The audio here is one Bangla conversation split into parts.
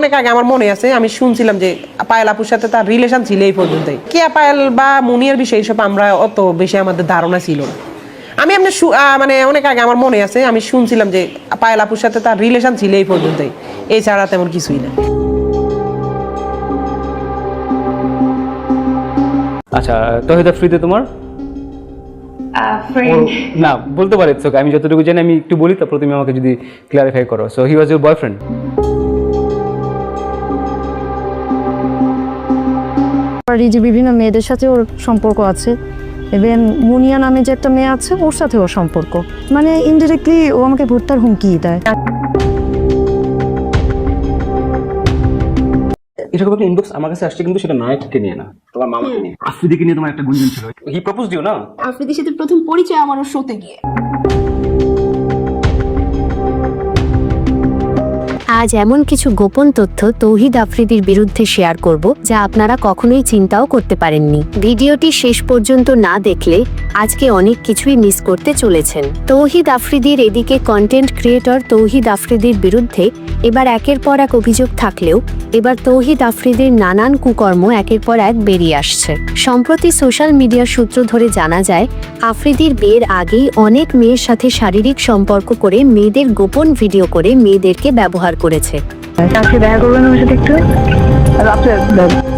অনেক আগে আমার মনে আছে আমি শুনছিলাম যে পায়েল আপুর সাথে তার রিলেশন ছিল এই পর্যন্তই। কে পায়েল বা মুনিয়ার বিষয়ে এইসব আমরা অত বেশি আমাদের ধারণা ছিল না। আমি এমনি মানে অনেক আগে আমার মনে আছে আমি শুনছিলাম যে পায়েল আপুর সাথে তার রিলেশন ছিল এই পর্যন্তই। এছাড়া তেমন কিছুই না। আচ্ছা তহিদ আফ্রিদি তোমার? ফ্রেন্ড না বলতে পারি আমি যতটুকু জানি আমি একটু বলি তারপর তুমি আমাকে যদি ক্লারিফাই করো। So he was your boyfriend আর এই যে বিভিন্ন মেয়েদের সাথে ওর সম্পর্ক আছে এবং মুনিয়া নামে যে একটা মেয়ে আছে ওর সাথে ওর সম্পর্ক। মানে ইনডিরেক্টলি ও আমাকে ভুট্টার হুমকি দেয়। এরকম একটা ইনবক্স আমার কাছে আসছে কিন্তু সেটা নায়ককে নিয়ে না তোমার মামাকে নিয়ে। আফ্রিদিকে নিয়ে তোমার একটা গুঞ্জন ছিল। হি প্রপোজ দিও না? আফ্রিদির সাথে প্রথম পরিচয় আমার ওর শোতে গিয়ে। আজ এমন কিছু গোপন তথ্য তৌহিদ আফ্রিদির বিরুদ্ধে শেয়ার করব, যা আপনারা কখনোই চিন্তাও করতে পারেননি। ভিডিওটি শেষ পর্যন্ত না দেখলে আজকে অনেক কিছুই মিস করতে চলেছেন। তৌহিদ আফ্রিদির এদিকে কন্টেন্ট ক্রিয়েটর তৌহিদ আফ্রিদির বিরুদ্ধে এবার একের পর এক অভিযোগ থাকলেও, এবার তৌহিদ আফ্রিদির নানান কুকর্ম একের পর এক বেরিয়ে আসছে। সম্প্রতি সোশ্যাল মিডিয়ার সূত্র ধরে জানা যায়, আফ্রিদির বিয়ের আগেই অনেক মেয়ের সাথে শারীরিক সম্পর্ক করে মেয়েদের গোপন ভিডিও করে মেয়েদেরকে ব্যবহার করেছে।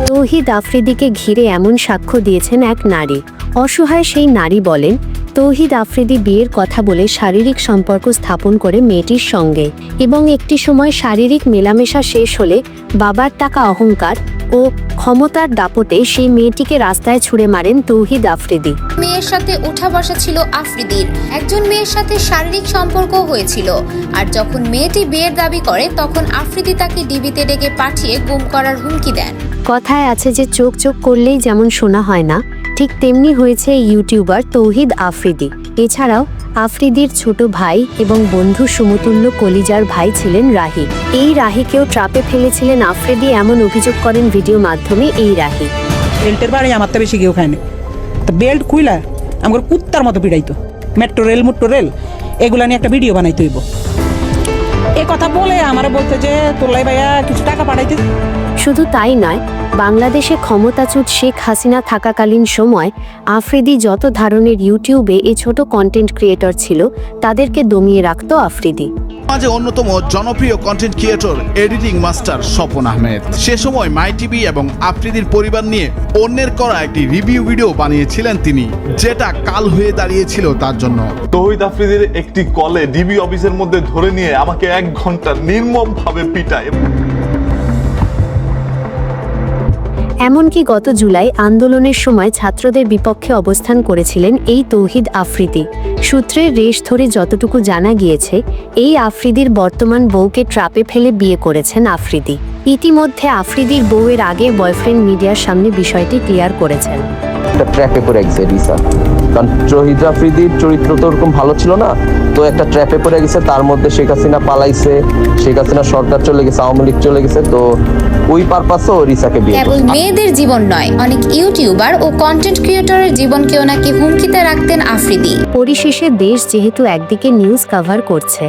তৌহিদ আফ্রিদিকে ঘিরে এমন সাক্ষ্য দিয়েছেন এক নারী। অসহায় সেই নারী বলেন তৌহিদ আফ্রিদি বিয়ের কথা বলে শারীরিক সম্পর্ক স্থাপন করে মেয়েটির সঙ্গে এবং একটি সময় শারীরিক মেলামেশা শেষ হলে বাবার টাকা অহংকার ও ক্ষমতার দাপটে সেই মেয়েটিকে রাস্তায় ছুড়ে মারেন তৌহিদ আফ্রিদি। মেয়ের সাথে উঠা বসা ছিল আফ্রিদির। একজন মেয়ের সাথে শারীরিক সম্পর্ক হয়েছিল। আর যখন মেয়েটি বিয়ের দাবি করে তখন আফ্রিদি তাকে ডিবিতে ডেকে পাঠিয়ে গুম করার হুমকি দেন। কথায় আছে যে চোখ চোখ করলেই যেমন শোনা হয় না ঠিক তেমনি হয়েছে ইউটিউবার তৌহিদ আফ্রিদি। এছাড়াও আফ্রিদির ছোট ভাই এবং বন্ধু সমতুল্য কলিজার ভাই ছিলেন রাহি। এই রাহিকেও ট্রাপে ফেলেছিলেন আফ্রিদি এমন অভিযোগ করেন ভিডিও মাধ্যমে এই রাহি। বেল্টের বাড়ি আমার তো বেশি কেউ খায়নি তো বেল্ট খুইলা, আমার কুত্তার মতো পিড়াইতো। মেট্রো রেল মেট্রো রেল, এগুলা নিয়ে একটা ভিডিও বানাইতে হইব। এ কথা বলে আমার বলতে যে তোলাই ভাইয়া কিছু টাকা পাঠাইতে শুধু তাই নয় বাংলাদেশে ক্ষমতাচ্যুত শেখ হাসিনা থাকাকালীন সময় আফ্রিদি যত ধরনের ইউটিউবে এ ছোট কন্টেন্ট ক্রিয়েটর ছিল তাদেরকে দমিয়ে রাখত আফ্রিদি। মাঝে অন্যতম জনপ্রিয় content creator editing master Swapan Ahmed. সে সময় মাই টিভি এবং আফ্রিদির পরিবার নিয়ে অন্যের করা একটি রিভিউ ভিডিও বানিয়েছিলেন তিনি যেটা কাল হয়ে দাঁড়িয়েছিল তার জন্য। তহিদ আফ্রিদির একটি কলে ডিবি অফিসের মধ্যে ধরে নিয়ে আমাকে এক ঘণ্টা নির্মম ভাবে পিটায়। এমনকি গত জুলাই আন্দোলনের সময় ছাত্রদের বিপক্ষে অবস্থান করেছিলেন এই তৌহিদ আফ্রিদি। সূত্রের রেশ ধরে যতটুকু জানা গিয়েছে, এই আফ্রিদির বর্তমান বউকে ট্রাপে ফেলে বিয়ে করেছেন আফ্রিদি। ইতিমধ্যে আফ্রিদির বউয়ের আগে বয়ফ্রেন্ড মিডিয়ার সামনে বিষয়টি ক্লিয়ার করেছেন। কারণ শহীদ আফ্রিদির চরিত্র তো ওরকম ভালো ছিল না। তো একটা ট্র্যাপে পড়ে গেছে তার মধ্যে শেখ হাসিনা পালাইছে শেখ হাসিনা সরকার চলে গেছে আওয়ামী লীগ চলে গেছে তো ওই পারপাসেও রিসাকে বিয়ে কেবল মেয়েদের জীবন নয় অনেক ইউটিউবার ও কন্টেন্ট ক্রিয়েটরের জীবনকেও নাকি হুমকিতে রাখতেন আফ্রিদি। পরিশেষে দেশ যেহেতু একদিকে নিউজ কভার করছে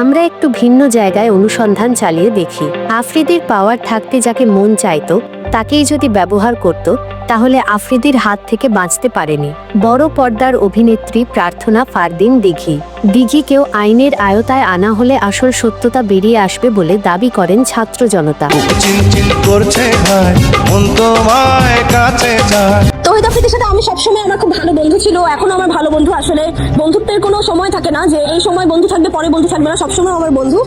আমরা একটু ভিন্ন জায়গায় অনুসন্ধান চালিয়ে দেখি। আফ্রিদির পাওয়ার থাকতে যাকে মন চাইতো তাকেই যদি ব্যবহার করত তাহলে আফ্রিদির হাত থেকে বাঁচতে পারেনি। বড় পর্দার অভিনেত্রী প্রার্থনা ফারদিন দিঘি। দিঘি কেউ আইনের আয়তায় আনা হলে আসল সত্যতা বেরিয়ে আসবে বলে দাবি করেন ছাত্র জনতা। আফ্রিদির সাথে আমি সবসময় আমার খুব ভালো বন্ধু ছিল। এখন আমার ভালো বন্ধু আসলে বন্ধুত্বের কোনো সময় থাকে না যে এই সময় বন্ধু থাকবে, পরে বন্ধু থাকবে না, সবসময় আমার বন্ধু।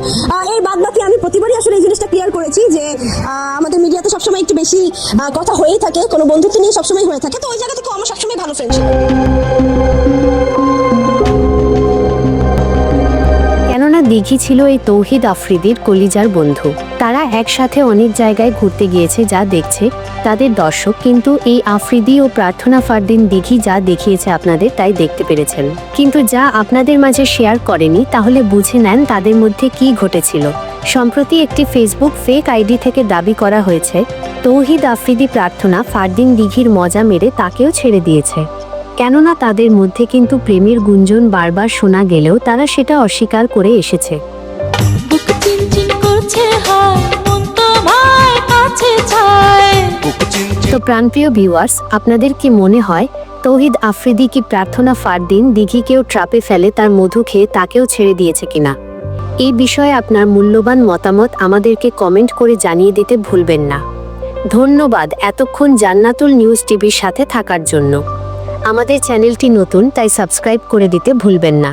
এই বাদ বাকি আমি প্রতিবারই আসলে এই জিনিসটা ক্লিয়ার করেছি যে আমাদের মিডিয়াতে সবসময় একটু বেশি কথা হয়েই থাকে, কোনো বন্ধুত্ব নিয়ে সবসময় হয়ে থাকে। তো ওই জায়গা থেকে আমার সবসময় ভালো ফ্রেন্ডশিপ কেননা দিঘি ছিল এই তৌহিদ আফ্রিদির কলিজার বন্ধু। তারা একসাথে অনেক জায়গায় ঘুরতে গিয়েছে যা দেখছে তাদের দর্শক, কিন্তু এই আফ্রিদি ও প্রার্থনা ফারদিন দিঘি যা দেখিয়েছে আপনাদের তাই দেখতে পেরেছেন। কিন্তু যা আপনাদের মাঝে শেয়ার করেনি, তাহলে বুঝে নেন তাদের মধ্যে কি ঘটেছিল। সম্প্রতি একটি ফেসবুক ফেক আইডি থেকে দাবি করা হয়েছে, তৌহিদ আফ্রিদি প্রার্থনা ফারদিন দিঘির মজা মেরে তাকেও ছেড়ে দিয়েছে। কেননা তাদের মধ্যে কিন্তু প্রেমের গুঞ্জন বারবার শোনা গেলেও তারা সেটা অস্বীকার করে এসেছে। তো প্রাণপ্রিয় ভিউয়ার্স আপনাদের কি মনে হয় তৌহিদ আফ্রিদি কি প্রার্থনা ফারদিন দিঘিকেও ট্রাপে ফেলে তার মধু খেয়ে তাকেও ছেড়ে দিয়েছে কিনা? এই বিষয়ে আপনার মূল্যবান মতামত আমাদেরকে কমেন্ট করে জানিয়ে দিতে ভুলবেন না। ধন্যবাদ এতক্ষণ জান্নাতুল নিউজ টিভির সাথে থাকার জন্য। আমাদের চ্যানেলটি নতুন তাই সাবস্ক্রাইব করে দিতে ভুলবেন না।